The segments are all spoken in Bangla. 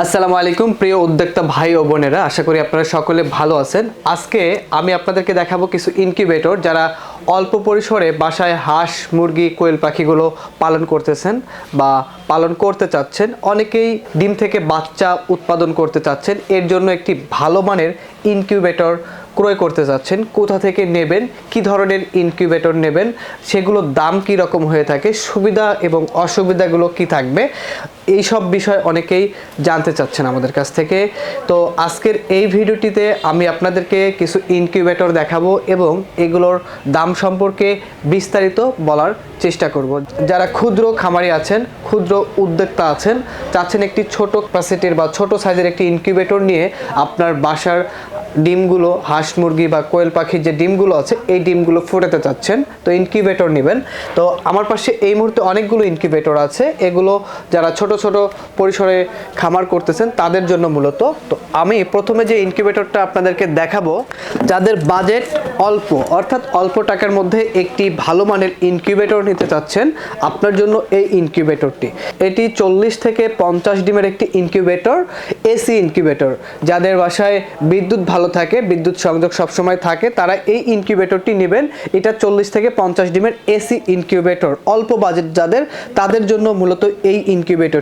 আসসালামু আলাইকুম, প্রিয় উদ্যোক্তা ভাই ও বোনেরা। আশা করি আপনারা সকলে ভালো আছেন। আজকে আমি আপনাদেরকে দেখাবো কিছু ইনকিউবেটর যারা অল্প পরিসরে বাসায় হাঁস, মুরগি, কোয়েল পাখিগুলো পালন করতেছেন বা পালন করতে চাচ্ছেন। অনেকেই ডিম থেকে বাচ্চা উৎপাদন করতে চাচ্ছেন। এর জন্য একটি ভালো মানের ইনকিউবেটর ক্রয় করতে চাচ্ছেন। কোথা থেকে নেবেন, কি ধরনের ইনকিউবেটর নেবেন, সেগুলোর দাম কি রকম হয়ে থাকে, সুবিধা এবং অসুবিধাগুলো কি থাকবে এই সব বিষয় অনেকেই জানতে চাচ্ছেন আমাদের কাছ থেকে। তো আজকের এই ভিডিওটিতে আমি আপনাদেরকে কিছু ইনকিউবেটর দেখাবো এবং এগুলোর দাম সম্পর্কে বিস্তারিত বলার চেষ্টা করব। যারা ক্ষুদ্র খামারি আছেন, ক্ষুদ্র উদ্যোক্তা আছেন, চাচ্ছেন একটি ছোট ক্যাপাসিটির বা ছোট সাইজের একটি ইনকিউবেটর নিয়ে আপনার বাসার ডিমগুলো, হাঁস মুরগি বা কোয়েল পাখির যে ডিমগুলো আছে, এই ডিমগুলো ফোটাতে চাচ্ছেন। তো ইনকিউবেটর নেবেন। তো আমার পাশে এই মুহূর্তে অনেকগুলো ইনকিউবেটর আছে। এগুলো যারা ছোট ছোট পরিসরে খামার করতেছেন, তাদের জন্য মূলত তো আমি প্রথমে যে ইনকিউবেটরটা আপনাদেরকে দেখাবো, যাদের বাজেট অল্প, অর্থাৎ অল্প টাকার মধ্যে একটি ভালো মানের ইনকিউবেটর নিতে চাচ্ছেন, আপনার জন্য এই ইনকিউবেটরটি। এটি চল্লিশ থেকে পঞ্চাশ ডিমের একটি ইনকিউবেটর, এসি ইনকিউবেটর। যাদের বাসায় বিদ্যুৎ ভালো থাকে, বিদ্যুৎ সংযোগ সবসময় থাকে, তারা এই ইনকিউবেটরটি নেবেন। এটা চল্লিশ থেকে পঞ্চাশ ডিমের এসি ইনকিউবেটর। অল্প বাজেট যাদের, তাদের জন্য মূলত এই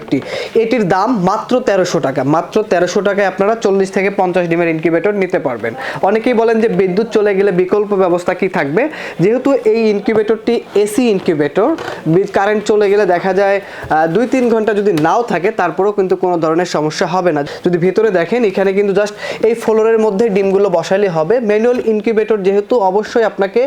ইনকিউবেটরটি এটির দাম মাত্র তেরোশো টাকা। মাত্র তেরোশো টাকায় আপনারা চল্লিশ থেকে পঞ্চাশ ডিমের ইনকিউবেটর নিতে পারবেন। অনেকেই বলেন যে বিদ্যুৎ চলে গেলে বিকল্প ব্যবস্থা কি থাকবে? যেহেতু এই ইনকিউবেটরটি এসি ইনকিউবেটর কারেন্ট চলে গেলে দেখা যায় দুই তিন ঘণ্টা যদি নাও থাকে, তারপরেও কিন্তু কোনো ধরনের সমস্যা হবে না। যদি ভিতরে দেখেন, এখানে কিন্তু জাস্ট এই ফ্লোরের মধ্যে ডিমগুলো বসালে হবে। ম্যানুয়াল ইনকিউবেটর যেহেতু অবশ্যই আপনাকে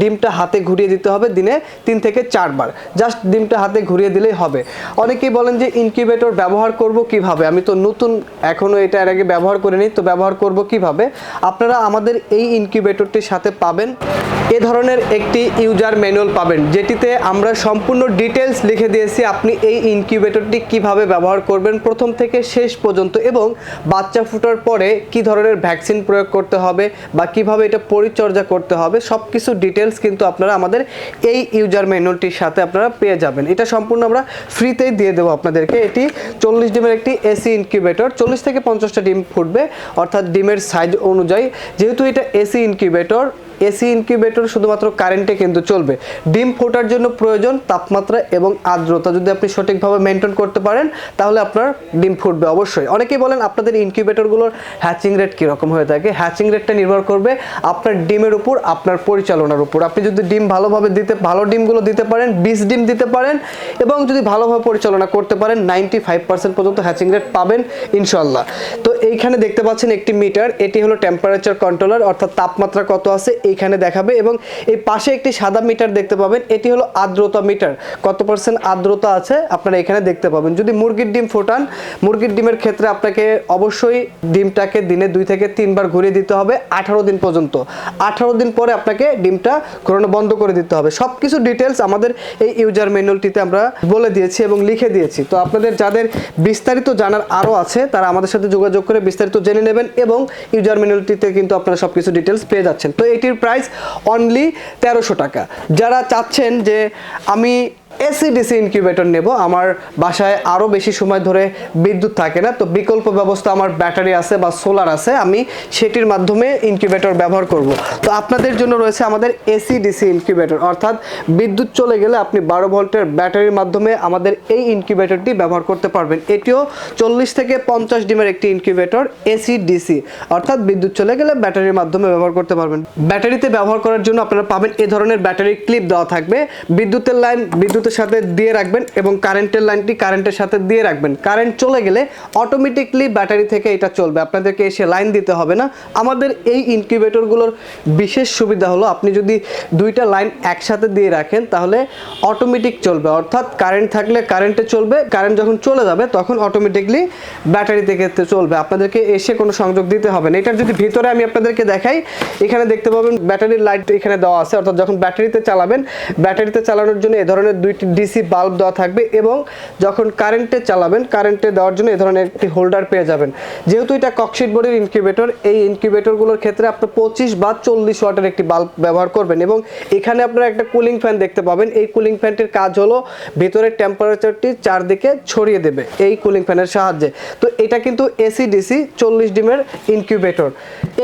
ডিমটা হাতে ঘুরিয়ে দিতে হবে দিনে তিন থেকে চারবার। জাস্ট ডিমটা হাতে ঘুরিয়ে দিলেই হবে। অনেকেই বলেন যে ইনকিউবেটর ব্যবহার করব কীভাবে? আমি তো নতুন, এখনও এটা এর আগে ব্যবহার করিনি, তো ব্যবহার করব কীভাবে? আপনারা আমাদের এই ইনকিউবেটরটির সাথে পাবেন, এ ধরনের একটি ইউজার ম্যানুয়াল পাবেন, যেটিতে আমরা সম্পূর্ণ ডিটেলস লিখে দিয়েছি আপনি এই ইনকিউবেটরটি কীভাবে ব্যবহার করবেন প্রথম থেকে শেষ পর্যন্ত এবং বাচ্চা ফুটার পরে কি ধরনের ভ্যাকসিন প্রয়োগ করতে হবে বা কীভাবে এটা পরিচর্যা করতে হবে সব কিছু ডিটেলস কিন্তু আপনারা আমাদের এই ইউজার ম্যানুয়ালটির সাথে আপনারা পেয়ে যাবেন। এটা সম্পূর্ণ আমরা ফ্রিতেই দিয়ে দেবো আপনাদেরকে এটি চল্লিশ ডিমের একটি এসি ইনকিউবেটর চল্লিশ থেকে পঞ্চাশটা ডিম ফুটবে, অর্থাৎ ডিমের সাইজ অনুযায়ী। যেহেতু এটা এসি ইনকিউবেটর এসি ইনকিউবেটর শুধুমাত্র কারেন্টে কিন্তু চলবে। ডিম ফোটার জন্য প্রয়োজন তাপমাত্রা এবং আর্দ্রতা। যদি আপনি সঠিকভাবে মেনটেন করতে পারেন, তাহলে আপনার ডিম ফুটবে অবশ্যই। অনেকেই বলেন, আপনাদের ইনকিউবেটরগুলোর হ্যাচিং রেট কীরকম হয়ে থাকে? হ্যাচিং রেটটা নির্ভর করবে আপনার ডিমের উপর, আপনার পরিচালনার উপর। আপনি যদি ডিম ভালোভাবে দিতে, ভালো ডিমগুলো দিতে পারেন বিশ ডিম দিতে পারেন এবং যদি ভালোভাবে পরিচালনা করতে পারেন, নাইনটি ফাইভ পার্সেন্ট পর্যন্ত হ্যাচিং রেট পাবেন ইনশাল্লাহ তো এইখানে দেখতে পাচ্ছেন একটি মিটার। এটি হলো টেম্পারেচার কন্ট্রোলার অর্থাৎ তাপমাত্রা কত আছে? এইখানে দেখাবে এবং এই পাশে একটি সাদা মিটার দেখতে পাবেন। এটি হলো আর্দ্রতা মিটার। কত পার্সেন্ট আর্দ্রতা আছে আপনারা এখানে দেখতে পাবেন। যদি মুরগির ডিম ফোটান, মুরগির ডিমের ক্ষেত্রে আপনাকে অবশ্যই ডিমটাকে দিনে দুই থেকে তিনবার ঘুরিয়ে দিতে হবে আঠারো দিন পর্যন্ত। আঠারো দিন পরে আপনাকে ডিমটা ঘোরানো বন্ধ করে দিতে হবে। সব কিছু ডিটেলস আমাদের এই ইউজার ম্যানুয়ালটিতে আমরা বলে দিয়েছি এবং লিখে দিয়েছি। তো আপনাদের যাদের বিস্তারিত জানার আরও আছে, তারা আমাদের সাথে যোগাযোগ করে বিস্তারিত জেনে নেবেন এবং ইউজার ম্যানুয়ালটিতে কিন্তু আপনারা সব কিছু ডিটেলস পেয়ে যাচ্ছেন। তো এটির প্রাইস অনলি তেরোশো টাকা। যারা চাচ্ছেন যে আমি এসিডিসি ইনকিউবেটর নেব। আমার বাসায় আরও বেশি সময় ধরে বিদ্যুৎ থাকে না, তো বিকল্প ব্যবস্থা আমার ব্যাটারি আছে বা সোলার আছে, আমি সেটির মাধ্যমে ইনকিউবেটর ব্যবহার করব। তো আপনাদের জন্য রয়েছে আমাদের এসিডিসি ইনকিউবেটর অর্থাৎ বিদ্যুৎ চলে গেলে আপনি বারো ভোল্টের ব্যাটারির মাধ্যমে আমাদের এই ইনকিউবেটরটি ব্যবহার করতে পারবেন। এটিও চল্লিশ থেকে পঞ্চাশ ডিমের একটি ইনকিউবেটর এসিডিসি অর্থাৎ বিদ্যুৎ চলে গেলে ব্যাটারির মাধ্যমে ব্যবহার করতে পারবেন। ব্যাটারিতে ব্যবহার করার জন্য আপনারা পাবেন এ ধরনের ব্যাটারি ক্লিপ দেওয়া থাকবে। বিদ্যুতের লাইন বিদ্যুতের সাথে দিয়ে রাখবেন এবং কারেন্টের লাইনটি কারেন্টের সাথে দিয়ে রাখবেন। কারেন্ট চলে গেলে অটোমেটিকলি ব্যাটারি থেকে এটা চলবে। আপনাদেরকে এসে লাইন দিতে হবে না। আমাদের এই ইনকিউবেটরগুলোর বিশেষ সুবিধা হলো আপনি যদি দুইটা লাইন একসাথে দিয়ে রাখেন, তাহলে অটোমেটিক চলবে। অর্থাৎ কারেন্ট থাকলে কারেন্টে চলবে কারেন্ট যখন চলে যাবে, তখন অটোমেটিকলি ব্যাটারি থেকে চলবে। আপনাদেরকে এসে কোনো সংযোগ দিতে হবে না। এটার যদি ভিতরে আমি আপনাদেরকে দেখাই, এখানে দেখতে পাবেন ব্যাটারির লাইট এখানে দেওয়া আছে। অর্থাৎ যখন ব্যাটারিতে চালাবেন ব্যাটারিতে চালানোর জন্য এ ধরনের দুইটা একটি ডিসি বাল্ব দেওয়া থাকবে এবং যখন কারেন্টে চালাবেন কারেন্টে দেওয়ার জন্য এ ধরনের একটি হোল্ডার পেয়ে যাবেন। যেহেতু এটা ককশিট বোর্ডের ইনকিউবেটর এই ইনকিউবেটরগুলোর ক্ষেত্রে আপনি পঁচিশ বা চল্লিশ ওয়াটের একটি বাল্ব ব্যবহার করবেন এবং এখানে আপনারা একটা কুলিং ফ্যান দেখতে পাবেন। এই কুলিং ফ্যানটির কাজ হলো ভেতরের টেম্পারেচারটি চারদিকে ছড়িয়ে দেবে এই কুলিং ফ্যানের সাহায্যে। তো এটা কিন্তু এসি ডিসি চল্লিশ ডিমের ইনকিউবেটর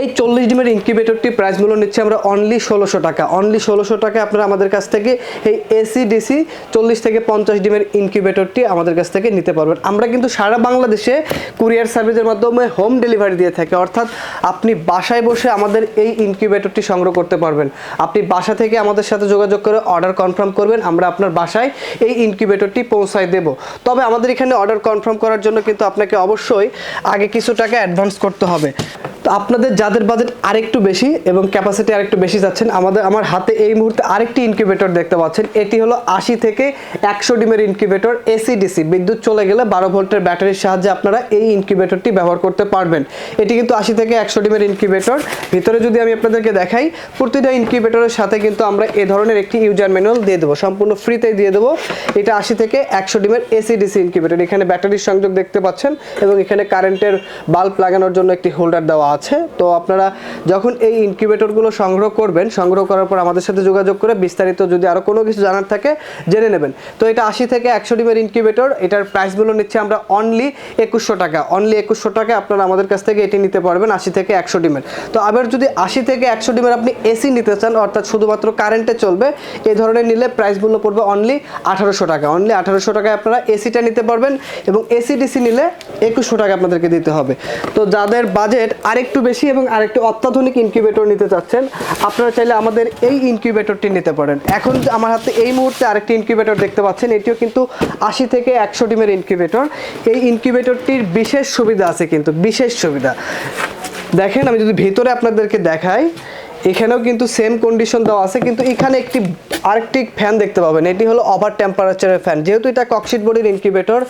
এই চল্লিশ ডিমের ইনকিউবেটরটি প্রাইস মূল্য নিচ্ছে আমরা অনলি ষোলোশো টাকা। অনলি ষোলোশো টাকা আপনারা আমাদের কাছ থেকে এই এসি ডিসি চল্লিশ থেকে পঞ্চাশ ডিমের ইনকিউবেটরটি আমাদের কাছ থেকে নিতে পারবেন। আমরা কিন্তু সারা বাংলাদেশে কুরিয়ার সার্ভিসের মাধ্যমে হোম ডেলিভারি দিয়ে থাকি। অর্থাৎ আপনি বাসায় বসে আমাদের এই ইনকিউবেটরটি সংগ্রহ করতে পারবেন। আপনি বাসা থেকে আমাদের সাথে যোগাযোগ করে অর্ডার কনফার্ম করবেন। আমরা আপনার বাসায় এই ইনকিউবেটরটি পৌঁছায় দেব। তবে আমাদের এখানে অর্ডার কনফার্ম করার জন্য কিন্তু আপনাকে অবশ্যই আগে কিছু টাকা অ্যাডভান্স করতে হবে। তো আপনাদের যাদের বাজেট আরেকটু বেশি এবং ক্যাপাসিটি আরেকটু বেশি যাচ্ছেন আমাদের, আমার হাতে এই মুহূর্তে আরেকটি ইনকিউবেটর দেখতে পাচ্ছেন। এটি হলো আশি থেকে একশো ডিমের ইনকিউবেটর এসি ডিসি বিদ্যুৎ চলে গেলে বারো ভোল্টের ব্যাটারির সাহায্যে আপনারা এই ইনকিউবেটরটি ব্যবহার করতে পারবেন। এটি কিন্তু আশি থেকে একশো ডিমের ইনকিউবেটর ভিতরে যদি আমি আপনাদেরকে দেখাই, প্রতিটা ইনকিউবেটরের সাথে কিন্তু আমরা এ ধরনের একটি ইউজার ম্যানুয়াল দিয়ে দেবো। সম্পূর্ণ ফ্রিতে দিয়ে দেবো। এটা আশি থেকে একশো ডিমের এসি ডিসি ইনকিউবেটর এখানে ব্যাটারির সংযোগ দেখতে পাচ্ছেন এবং এখানে কারেন্টের বাল্ব লাগানোর জন্য একটি হোল্ডার দেওয়া আছে। তো আপনারা যখন এই ইনকিউবেটরগুলো সংগ্রহ করবেন, সংগ্রহ করার পর আমাদের সাথে যোগাযোগ করে বিস্তারিত যদি আরও কোনো কিছু জানার থাকে জেনে নেবেন। তো এটা আশি থেকে একশো ডিমের ইনকিউবেটর এটার প্রাইসগুলো নিচ্ছে আমরা অনলি একুশশো টাকা। অনলি একুশশো টাকা আপনারা আমাদের কাছ থেকে এটি নিতে পারবেন আশি থেকে একশো ডিমের। তো আবার যদি আশি থেকে একশো ডিমের আপনি এসি নিতে চান, অর্থাৎ শুধুমাত্র কারেন্টে চলবে এই ধরনের নিলে প্রাইসগুলো পড়বে অনলি আঠারোশো টাকা। অনলি আঠারোশো টাকায় আপনারা এসিটা নিতে পারবেন এবং এসি ডিসি নিলে একুশশো টাকা আপনাদেরকে দিতে হবে। তো যাদের বাজেট আরেকটু বেশি এবং আরেকটু অত্যাধুনিক ইনকিউবেটর নিতে চাচ্ছেন, আপনারা চাইলে আমাদের এই ইনকিউবেটরটি নিতে পারেন। এখন আমার হাতে এই মুহূর্তে আরেকটি ইনকিউবেটর দেখতে পাচ্ছেন, এটিও কিন্তু আশি থেকে একশো ডিমের ইনকিউবেটর এই ইনকিউবেটরটির বিশেষ সুবিধা আছে কিন্তু, বিশেষ সুবিধা। দেখেন, আমি যদি ভিতরে আপনাদেরকে দেখাই এখানেও কিন্তু সেম কন্ডিশন দেওয়া আছে, কিন্তু এখানে একটি, আরেকটি ফ্যান দেখতে পাবেন। এটি হলো ওভার টেম্পারেচারের ফ্যান যেহেতু এটা ককশিট বডির ইনকিউবেটর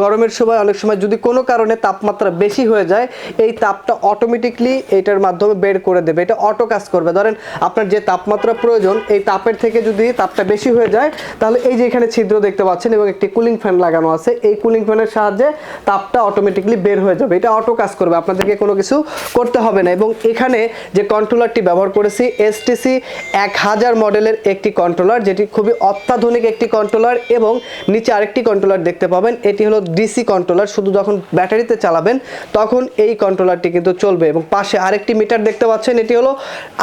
গরমের সময় অনেক সময় যদি কোনো কারণে তাপমাত্রা বেশি হয়ে যায়, এই তাপটা অটোমেটিকলি এটার মাধ্যমে বের করে দেবে। এটা অটো কাজ করবে। ধরেন আপনার যে তাপমাত্রা প্রয়োজন, এই তাপের থেকে যদি তাপটা বেশি হয়ে যায়, তাহলে এই যে এখানে ছিদ্র দেখতে পাচ্ছেন এবং একটি কুলিং ফ্যান লাগানো আছে, এই কুলিং ফ্যানের সাহায্যে তাপটা অটোমেটিকলি বের হয়ে যাবে। এটা অটো কাজ করবে। আপনাদেরকে কোনো কিছু করতে হবে না। এবং এখানে যে কন্ট্রোলারটি ব্যবহার করেছি এসটিসি এক হাজার মডেলের একটি কন্ট্রোলার যেটি খুবই অত্যাধুনিক একটি কন্ট্রোলার এবং নিচে আরেকটি কন্ট্রোলার দেখতে পাবেন। এটি হলো ডিসি কন্ট্রোলার শুধু যখন ব্যাটারিতে চালাবেন তখন এই কন্ট্রোলারটি কিন্তু চলবে এবং পাশে আরেকটি মিটার দেখতে পাচ্ছেন, এটি হলো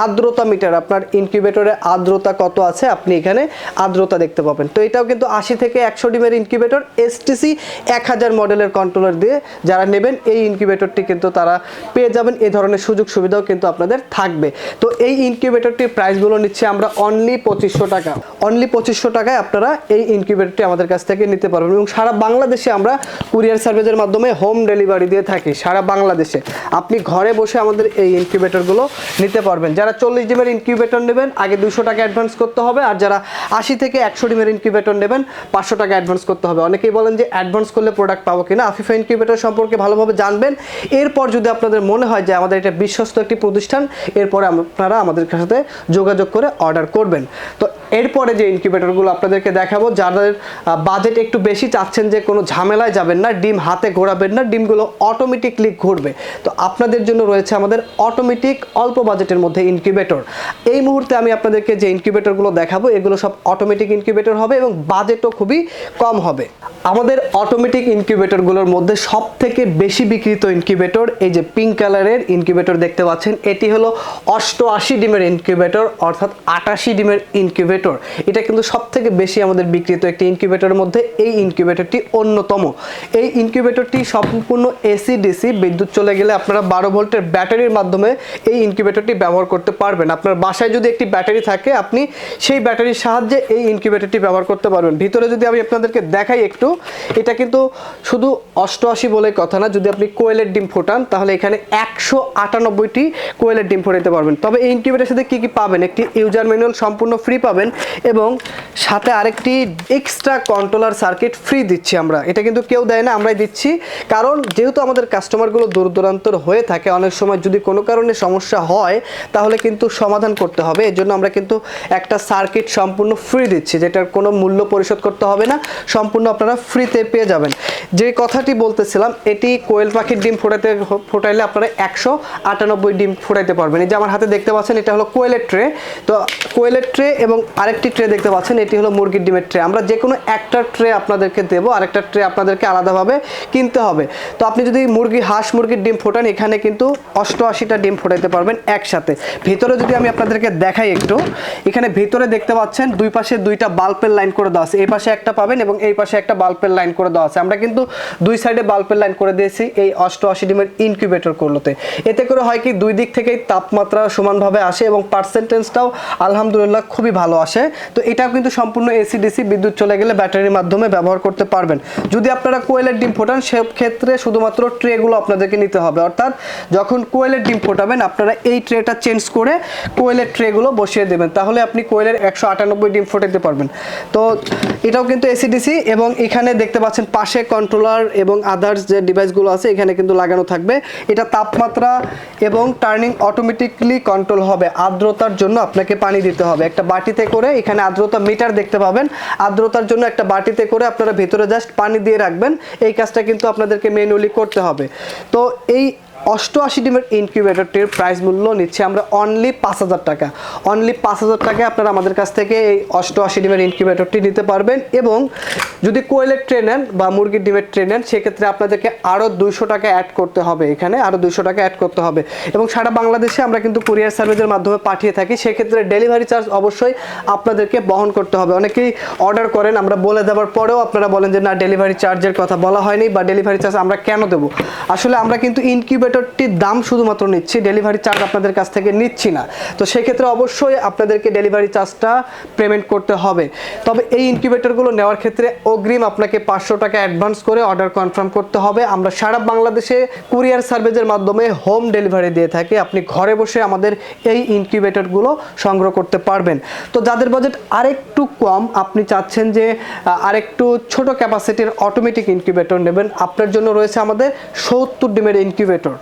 আর্দ্রতা মিটার আপনার ইনকিউবেটরে আর্দ্রতা কত আছে আপনি এখানে আর্দ্রতা দেখতে পাবেন। তো এটাও কিন্তু আশি থেকে একশো ডিমের ইনকিউবেটর এসটিসি এক হাজার মডেলের কন্ট্রোলার দিয়ে যারা নেবেন, এই ইনকিউবেটরটি কিন্তু তারা পেয়ে যাবেন। এই ধরনের সুযোগ সুবিধাও কিন্তু আপনাদের থাকবে। তো এই ইনকিউবেটরটির প্রাইসগুলো নিচ্ছে আমরা অনলি পঁচিশশো টাকা। অনলি পঁচিশশো টাকায় আপনারা এই ইনকিউবেটরটি আমাদের কাছ থেকে নিতে পারবেন এবং সারা বাংলাদেশে আমরা কুরিয়ার সার্ভিসের মাধ্যমে হোম ডেলিভারি দিয়ে থাকি, সারা বাংলাদেশে। আপনি ঘরে বসে আমাদের এই ইনকিউবেটরগুলো নিতে পারবেন। যারা চল্লিশ ডিমের ইনকিউবেটর নেবেন, আগে দুশো টাকা অ্যাডভান্স করতে হবে আর যারা আশি থেকে একশো ডিমের ইনকিউবেটর নেবেন, পাঁচশো টাকা অ্যাডভান্স করতে হবে। অনেকেই বলেন যে অ্যাডভান্স করলে প্রোডাক্ট পাবো কিনা? আফিফা ইনকিউবেটর সম্পর্কে ভালোভাবে জানবেন। এরপর যদি আপনাদের মনে হয় যে আমাদের এটা বিশ্বস্ত একটি প্রতিষ্ঠান, এরপরে আপনারা আমাদের সাথে যোগাযোগ করে অর্ডার করবেন। তো এরপরে যে ইনকিউবেটরগুলো আপনাদেরকে দেখাবো, যাদের বাজেট একটু বেশি চাচ্ছেন যে কোনো ঝামেলায় যাবেন না, ডিম হাতে ঘোরাবেন না, ডিমগুলো অটোমেটিকলি ঘুরবে। তো আপনাদের জন্য রয়েছে আমাদের অটোমেটিক অল্প বাজেটের মধ্যে ইনকিউবেটর এই মুহূর্তে আমি আপনাদেরকে যে ইনকিউবেটরগুলো দেখাবো, এগুলো সব অটোমেটিক ইনকিউবেটর হবে এবং বাজেটও খুবই কম হবে। আমাদের অটোমেটিক ইনকিউবেটরগুলোর মধ্যে সব থেকে বেশি বিক্রিত ইনকিউবেটর এই যে পিঙ্ক কালারের ইনকিউবেটর দেখতে পাচ্ছেন, এটি হলো অষ্টআশি ডিমের ইনকিউবেটর অর্থাৎ আটাশি ডিমের ইনকিউবেটর এটা কিন্তু সব থেকে বেশি আমাদের বিক্রিত একটি ইনকিউবেটরের মধ্যে। এই ইনকিউবেটরটি অন্যতম। এই ইনকিউবেটরটি সম্পূর্ণ এসি ডিসি, বিদ্যুৎ চলে গেলে আপনারা বারো ভোল্টের ব্যাটারির মাধ্যমে এই ইনকিউবেটরটি ব্যবহার করতে পারবেন। আপনার বাসায় যদি একটি ব্যাটারি থাকে, আপনি সেই ব্যাটারির সাহায্যে এই ইনকিউবেটরটি ব্যবহার করতে পারবেন। ভিতরে যদি আমি আপনাদেরকে দেখাই একটু, এটা কিন্তু শুধু অষ্টআশি বলে কথা না, যদি আপনি কোয়েলের ডিম ফোটান, তাহলে এখানে একশো আটানব্বইটি কোয়েলের ডিম ফোটাতে পারবেন। তবে এই ইনকিউবেটারের সাথে কী কী পাবেন? একটি ইউজার ম্যানুয়াল সম্পূর্ণ ফ্রি পাবেন। এবং সাথে আরেকটি এক্সট্রা কন্ট্রোলার সার্কিট ফ্রি দিচ্ছি আমরা। এটা কিন্তু কেউ দেয় না, আমরাই দিচ্ছি। কারণ যেহেতু আমাদের কাস্টমারগুলো দূর দূরান্তর হয়ে থাকে, অনেক সময় যদি কোনো কারণে সমস্যা হয়, তাহলে কিন্তু সমাধান করতে হবে। এর জন্য আমরা কিন্তু একটা সার্কিট সম্পূর্ণ ফ্রি দিচ্ছি, যেটার কোনো মূল্য পরিশোধ করতে হবে না। সম্পূর্ণ আপনারা ফ্রিতে পেয়ে যাবেন। যে কথাটি বলতেছিলাম, এটি কোয়েল পাখির ডিম ফোটাতে ফোটাইলে আপনারা একশো আটানব্বই ডিম ফোটাইতে পারবেন। এই যে আমার হাতে দেখতে পাচ্ছেন, এটা হলো কোয়েলের ট্রে তো কোয়েলের ট্রে এবং আরেকটি ট্রে দেখতে পাচ্ছেন, এটি হলো মুরগির ডিমের ট্রে আমরা যে কোনো একটা ট্রে আপনাদেরকে দেবো, আরেকটা ট্রে আপনাদেরকে আলাদাভাবে কিনতে হবে। তো আপনি যদি মুরগি, হাঁস মুরগির ডিম ফোটান, এখানে কিন্তু অষ্টআশিটা ডিম ফোটাইতে পারবেন একসাথে। ভিতরে যদি আমি আপনাদেরকে দেখাই একটু, এখানে ভিতরে দেখতে পাচ্ছেন, দুই পাশে দুইটা বাল্বের লাইন করে দেওয়া আছে। এই পাশে একটা পাবেন এবং এই পাশে একটা বাল্বের লাইন করে দেওয়া আছে। আমরা কিন্তু দুই সাইডে বাল্বের লাইন করে দিয়েছি এই অষ্টআশি ডিমের ইনকিউবেটর করলোতে এতে করে হয় কি, দুই দিক থেকেই তাপমাত্রা সমানভাবে আসে এবং পার্সেন্টেজটাও আলহামদুলিল্লাহ খুবই ভালো আসে, তো এটাও কিন্তু সম্পূর্ণ এসি ডিসি বিদ্যুৎ চলে গেলে ব্যাটারির মাধ্যমে ব্যবহার করতে পারবেন। যদি আপনারা কোয়েলের ডিম ফোটান সেক্ষেত্রে শুধুমাত্র ট্রেগুলো আপনাদেরকে নিতে হবে। অর্থাৎ যখন কোয়েলের ডিম ফোটাবেন, আপনারা এই ট্রেটা চেঞ্জ করে কোয়েলের ট্রেগুলো বসিয়ে দেবেন। তাহলে আপনি কোয়েলের একশো আটানব্বই ডিম ফোটাতে পারবেন। তো এটাও কিন্তু এসিডিসি এবং এখানে দেখতে পাচ্ছেন পাশে কন্ট্রোলার এবং আদার্স যে ডিভাইসগুলো আছে, এখানে কিন্তু লাগানো থাকবে। এটা তাপমাত্রা এবং টার্নিং অটোমেটিকলি কন্ট্রোল হবে। আর্দ্রতার জন্য আপনাকে পানি দিতে হবে। একটা বাটিতে করে এখানে আর্দ্রতা মিটার দেখতে পাবেন। আর্দ্রতার জন্য একটা বাটিতে করে আপনারা ভেতরে জাস্ট পানি দিয়ে রাখবেন। এই কাজটা কিন্তু আপনাদেরকে ম্যানুয়ালি করতে হবে। তো এই অষ্টআশি ডিমের ইনকিউবেটরটির প্রাইস মূল্য নিচ্ছে আমরা অনলি পাঁচ হাজার টাকা। অনলি পাঁচ হাজার টাকায় আপনারা আমাদের কাছ থেকে এই অষ্টআশি ডিমের ইনকিউবেটরটি নিতে পারবেন এবং যদি কোয়েলের ট্রে নেন বা মুরগির ডিমের ট্রে নেন, সেক্ষেত্রে আপনাদেরকে আরও দুইশো টাকা অ্যাড করতে হবে এখানে আরও দুইশো টাকা অ্যাড করতে হবে। এবং সারা বাংলাদেশে আমরা কিন্তু কুরিয়ার সার্ভিসের মাধ্যমে পাঠিয়ে থাকি, সেক্ষেত্রে ডেলিভারি চার্জ অবশ্যই আপনাদেরকে বহন করতে হবে। অনেকেই অর্ডার করেন, আমরা বলে দেওয়ার পরেও আপনারা বলেন যে, না ডেলিভারি চার্জের কথা বলা হয়নি বা ডেলিভারি চার্জ আমরা কেন দেবো? আসলে আমরা কিন্তু ইনকিউবেটরটির দাম শুধুমাত্র নিচ্ছি, ডেলিভারি চার্জ আপনাদের কাছ থেকে নিচ্ছি না। তো সেক্ষেত্রে অবশ্যই আপনাদেরকে ডেলিভারি চার্জটা পেমেন্ট করতে হবে। তবে এই ইনকিউবেটরগুলো নেওয়ার ক্ষেত্রে অগ্রিম আপনাকে পাঁচশো টাকা অ্যাডভান্স করে অর্ডার কনফার্ম করতে হবে। আমরা সারা বাংলাদেশে কুরিয়ার সার্ভিসের মাধ্যমে হোম ডেলিভারি দিয়ে থাকি। আপনি ঘরে বসে আমাদের এই ইনকিউবেটরগুলো সংগ্রহ করতে পারবেন। তো যাদের বাজেট আরেকটু কম, আপনি চাচ্ছেন যে আরেকটু ছোট ক্যাপাসিটির অটোমেটিক ইনকিউবেটর নেবেন। আপনার জন্য রয়েছে আমাদের সত্তর ডিমের ইনকিউবেটর।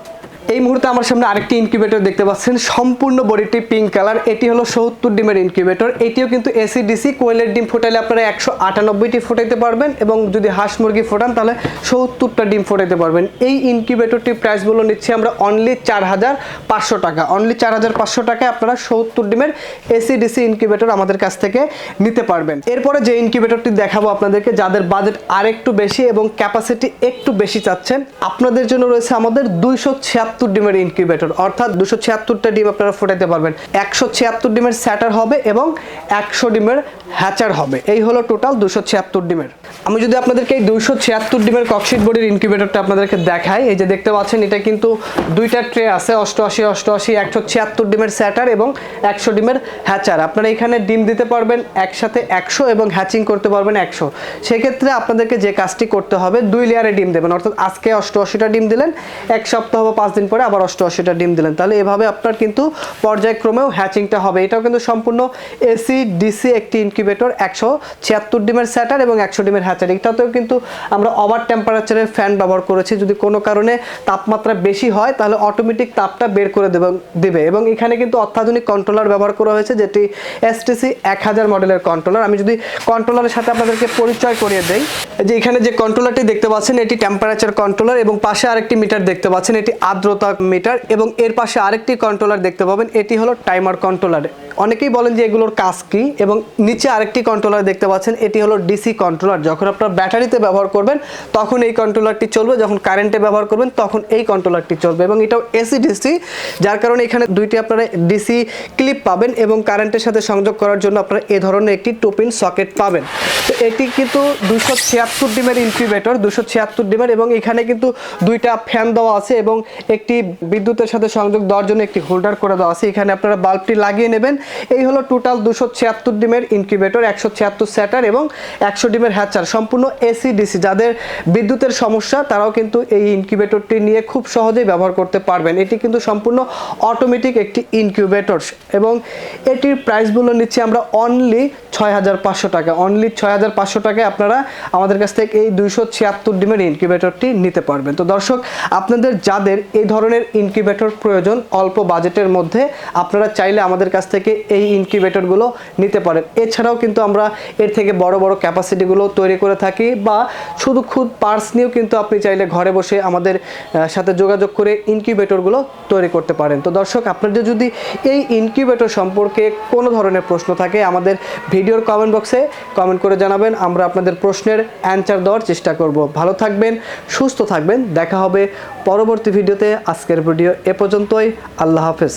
এই মুহূর্তে আমার সামনে আরেকটি ইনকিউবেটর দেখতে পাচ্ছেন। সম্পূর্ণ বডিটি পিঙ্ক কালার এটি হলো সত্তর ডিমের ইনকিউবেটর এটিও কিন্তু এসি ডিসি কোয়েলের ডিম ফোটাইলে আপনারা একশো আটানব্বইটি ফোটাইতে পারবেন এবং যদি হাঁস মুরগি ফোটান তাহলে সত্তরটা ডিম ফোটাইতে পারবেন। এই ইনকিউবেটরটির প্রাইসগুলো নিচ্ছি আমরা অনলি চার হাজার পাঁচশো টাকা। অনলি চার হাজার পাঁচশো টাকায় আপনারা সত্তর ডিমের এসি ডিসি ইনকিউবেটর আমাদের কাছ থেকে নিতে পারবেন। এরপরে যে ইনকিউবেটরটি দেখাবো আপনাদেরকে, যাদের বাজেট আরেকটু বেশি এবং ক্যাপাসিটি একটু বেশি চাচ্ছেন, আপনাদের জন্য রয়েছে আমাদের দুইশো ছিয়াত্তর ডিমের ইনকিউবেটর অর্থাৎ দুশো ছিয়াত্তরটা ডিম আপনারা ফোটাতে পারবেন। একশো ছিয়াত্তর ডিমের স্যাটার হবে এবং একশো ডিমের হ্যাচার হবে। এই হলো টোটাল দুশো ছিয়াত্তর ডিমের। আমি যদি আপনাদেরকে এই দুশো ছিয়াত্তর ডিমের ককশিট বডির ইনকিউবেটরটা আপনাদেরকে দেখাই, এই যে দেখতে পাচ্ছেন, এটা কিন্তু দুইটা ট্রে আছে, অষ্টআশি অষ্টআশি, একশো ছিয়াত্তর ডিমের স্যাটার এবং একশো ডিমের হ্যাচার আপনারা এখানে ডিম দিতে পারবেন একসাথে একশো এবং হ্যাচিং করতে পারবেন একশো। সেক্ষেত্রে আপনাদেরকে যে কাজটি করতে হবে, দুই লেয়ারে ডিম দেবেন। অর্থাৎ আজকে অষ্টআশিটা ডিম দিলেন, এক সপ্তাহ বা পাঁচ দিন পরে আবার অষ্টআশিটা ডিম দিলেন। তাহলে এভাবে আপনার কিন্তু পর্যায়ক্রমেও হ্যাচিংটা হবে। এটাও কিন্তু সম্পূর্ণ এসি ডিসি একটি ইনকিউবেটর একশো ছিয়াত্তর ডিমের স্যাটার এবং একশো ডিমের হ্যাচার এটাতেও কিন্তু আমরা ওভার টেম্পারেচারের ফ্যান ব্যবহার করেছি। যদি কোনো কারণে তাপমাত্রা বেশি হয়, তাহলে অটোমেটিক তাপটা বের করে দেবে দেবে। এবং এখানে কিন্তু অত্যাধুনিক কন্ট্রোলার ব্যবহার করা হয়েছে, যেটি এসটিসি এক হাজার মডেলের কন্ট্রোলার আমি যদি কন্ট্রোলারের সাথে আপনাদেরকে পরিচয় করিয়ে দেই, যে এখানে যে কন্ট্রোলারটি দেখতে পাচ্ছেন, এটি টেম্পারেচার কন্ট্রোলার এবং পাশে আরেকটি মিটার দেখতে পাচ্ছেন, এটি আর্দ্রতা মিটার এবং এর পাশে আরেকটি কন্ট্রোলার দেখতে পাবেন এটি হলো টাইমার কন্ট্রোলার অনেকেই বলেন যে এগুলোর কাজ কি এবং নিচে আরেকটি কন্ট্রোলার দেখতে পাচ্ছেন, এটি হলো ডিসি কন্ট্রোলার যখন আপনার ব্যাটারিতে ব্যবহার করবেন, তখন এই কন্ট্রোলারটি চলবে। যখন কারেন্টে ব্যবহার করবেন, তখন এই কন্ট্রোলারটি চলবে এবং এটাও এসি ডিসি যার কারণে এখানে দুইটি আপনারা ডিসি ক্লিপ পাবেন এবং কারেন্টের সাথে সংযোগ করার জন্য আপনারা এ ধরনের একটি টোপিন সকেট পাবেন। তো এটি কিন্তু দুশো ছিয়াত্তর ডিমের ইনকিউবেটর দুশো ছিয়াত্তর ডিমের এবং এখানে কিন্তু দুইটা ফ্যান দেওয়া আছে এবং একটি বিদ্যুতের সাথে সংযোগ দেওয়ার জন্য একটি হোল্ডার করে দেওয়া আছে। এখানে আপনারা বাল্বটি লাগিয়ে নেবেন এই হলো টোটাল দুশো ছিয়াত্তর ডিমের ইনকিউবেটর, একশো ছিয়াত্তর স্যাটার এবং একশো ডিমের হ্যাচার, সম্পূর্ণ এসি ডিসি। যাদের বিদ্যুতের সমস্যা, তারাও কিন্তু এই ইনকিউবেটরটি নিয়ে খুব সহজেই ব্যবহার করতে পারবেন। এটি কিন্তু সম্পূর্ণ অটোমেটিক একটি ইনকিউবেটর এবং এটির প্রাইসগুলো নিচ্ছি আমরা অনলি ছয় হাজার পাঁচশো টাকা। অনলি ছয় হাজার পাঁচশো টাকায় আপনারা আমাদের কাছ থেকে এই দুইশো ছিয়াত্তর ডিমের ইনকিউবেটরটি নিতে পারবেন। তো দর্শক, আপনাদের যাদের এই ধরনের ইনকিউবেটর প্রয়োজন অল্প বাজেটের মধ্যে, আপনারা চাইলে আমাদের কাছ থেকে এই ইনকিউবেটরগুলো নিতে পারেন। এছাড়াও কিন্তু আমরা এর থেকে বড় বড় ক্যাপাসিটিগুলো তৈরি করে থাকি বা শুধু খুদ পার্স নিয়েও কিন্তু আপনি চাইলে ঘরে বসে আমাদের সাথে যোগাযোগ করে ইনকিউবেটরগুলো তৈরি করতে পারেন। তো দর্শক, আপনাদের যদি এই ইনকিউবেটর সম্পর্কে কোনো ধরনের প্রশ্ন থাকে, আমাদের ভিডিওর কমেন্ট বক্সে কমেন্ট করে জানাবেন। আমরা আপনাদের প্রশ্নের অ্যান্সার দেওয়ার চেষ্টা করব। ভালো থাকবেন, সুস্থ থাকবেন। দেখা হবে পরবর্তী ভিডিওতে। আজকের ভিডিও এ পর্যন্তই। আল্লাহ হাফেজ।